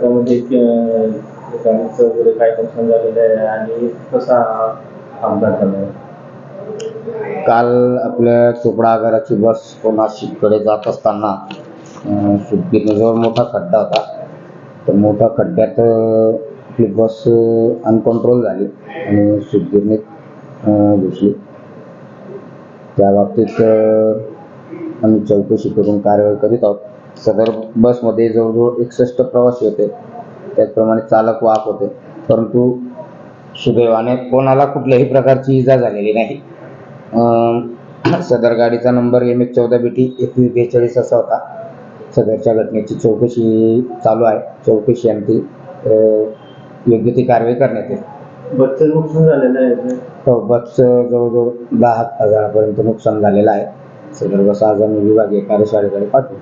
त्यामध्ये म्हणजे, गाडीचं वगैरे काय नुकसान झालेलं आहे आणि कसा अपघात झाला आहे? काल आपल्या चोपडा आगाराची बस नाशिककडे जात असताना अं, मोठा खड्डा होता. तर मोठ्या खड्ड्यात आपली बस अनकंट्रोल झाली आणि सुटगिरणीत घुसली. त्या बाबतीत आम्ही चौकशी करून कारवाई करीत आहोत. सदर बसमध्ये जवळजवळ एकसष्ट प्रवासी होते. त्याचप्रमाणे चालक वाहक होते. परंतु सुदैवाने कोणाला कुठल्याही प्रकारची इजा झालेली नाही. सदर गाडीचा नंबर एम एच चौदा बेटी एकवीस बेचाळीस असा होता. सदरच्या घटनेची चौकशी चालू आहे. चौकशी अं, योग्य ती कारवाई करण्यात येईल. बसचं नुकसान झालेलं आहे? हो बसचं जवळजवळ दहा हजारापर्यंत नुकसान झालेलं आहे. सदर बस आज आम्ही विभागीय कार्यशाळेकडे पाठवू